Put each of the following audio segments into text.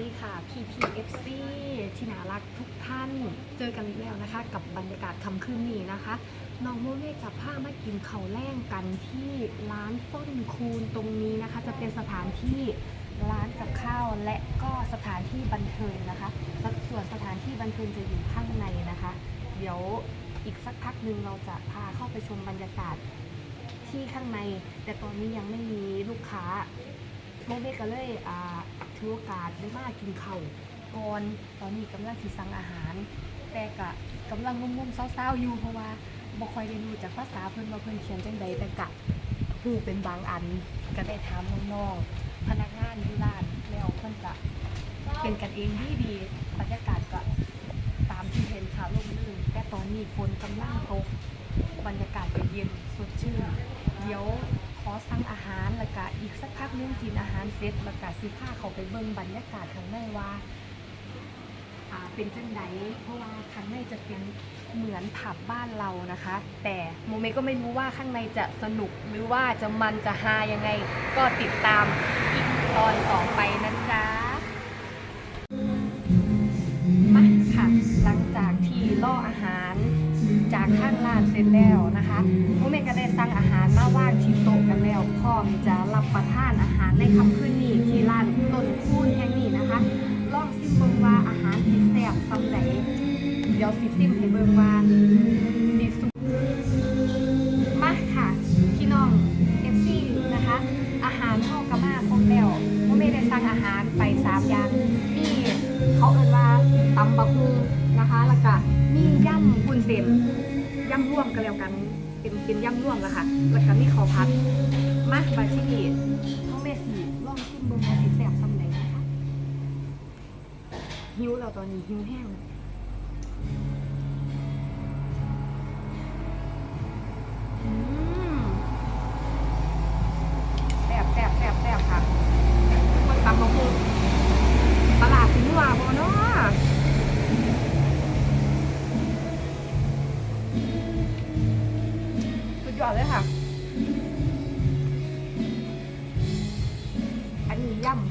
ดีค่ะ PPFC ที่น่ารักทุกท่าน เจอกันอีกแล้วนะคะ กับบรรยากาศคำคืนนี้นะคะ น้องโมเมกับผ้ามากินเขาแล่งกันที่ร้านต้นคูณตรงนี้นะคะ จะเป็นสถานที่ร้านกับข้าวและก็สถานที่บันเทิงนะคะ ส่วนสถานที่บันเทิงจะอยู่ข้างในนะคะ เดี๋ยวอีกสักพักหนึ่งเราจะพาเข้าไปชมบรรยากาศที่ข้างใน แต่ตอนนี้ยังไม่มีลูกค้า โมเมก็เลยอ่าถือโอกาสได้มากินข้าวก่อนตอนนี้กำลังที่สั่งอาหาร แต่กะกำลังงุ่มๆเศร้าๆอยู่เพราะว่าบ่ค่อยได้รู้จากภาษาเพิ่นว่าเพิ่นเขียนจังใดแต่กะฮู้เป็นบางอันก็ได้ถามน้องๆพนักงานอยู่ร้านแล้วเพิ่นก็เป็นกันเองดีดีๆบรรยากาศก็ตามที่เห็นค่ะลมลื่นแต่ตอนนี้ฝนกำลังตกบรรยากาศก็เย็นสดชื่นเดี๋ยว อสั่งอาหารแล้วก็อีกสักพักนึงกินอาหารเสร็จแล้วก็สิพาเขาไปเบิ่งบรรยากาศข้างในว่าอ่าเป็นจังไดเพราะว่าข้างในจะเป็นเหมือนผับบ้านเรานะคะ แต่โมเมก็ไม่รู้ว่าข้างในจะสนุกหรือว่าจะมันจะฮายังไง ก็ติดตามอีกตอนต่อไปนะจ๊ะ ข้างร้านเสร็จแล้วนะคะพวกเมก็ได้สั่งอาหารมาว่างที่โต๊ะกันแล้วพร้อมจะรับประทานอาหารในค่ำคืนนี้ที่ร้านต้นคูนแห่งนี้นะคะ ลองซิมเบิ่งว่าอาหารสิแซ่บซำไหนเดี๋ยวสิซิมให้เบิ่งว่าสิสุกมาค่ะพี่น้อง FC นะคะ อาหารเข้ากระมาครบแล้วพวกเมได้สั่งอาหารไปสามอย่างนี่เขาเอ่นว่าตำบักฮูนะคะแล้วก็มีย่ำบุญเส้น ย่ำร่วมกันแล้วกัน เป็นเป็นย่ำร่วมละค่ะแล้วก็มีข้าวผัดมาบาที่นี่พ่อแม่สีลองชิมเบิ่งว่าสิแซ่บซำไหนนะคะหิวแล้วตอนนี้หิวแห้ง ยอดเลยค่ะ อันนี้ย่ำ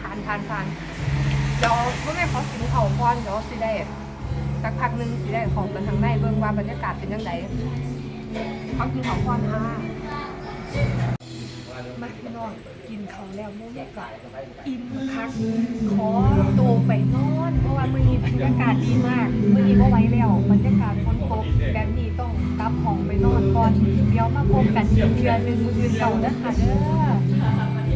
ทานทานทานเดี๋ยวเมื่อไงขอกินเขาก่อนเดี๋ยวสิได้สักพักนึงสิได้ของกันทางในเบิ่งว่าบรรยากาศเป็นยังไงขอกินเขาก่อนค่ะ มาพี่น้องกินเขาวแล้วโมเมก็อิ่มคักขอตัวไปนอนเพราะว่ามื้อนี้บรรยากาศดีมากมื้อนี้บ่ไหวแล้วบรรยากาศฝนตกแบบนี้ต้องกลับห้องไปนอนก่อนเดี๋ยวมาพบกันอีกเดือนหนึงมื้อนเสาร์เด้อค่ะเด้อ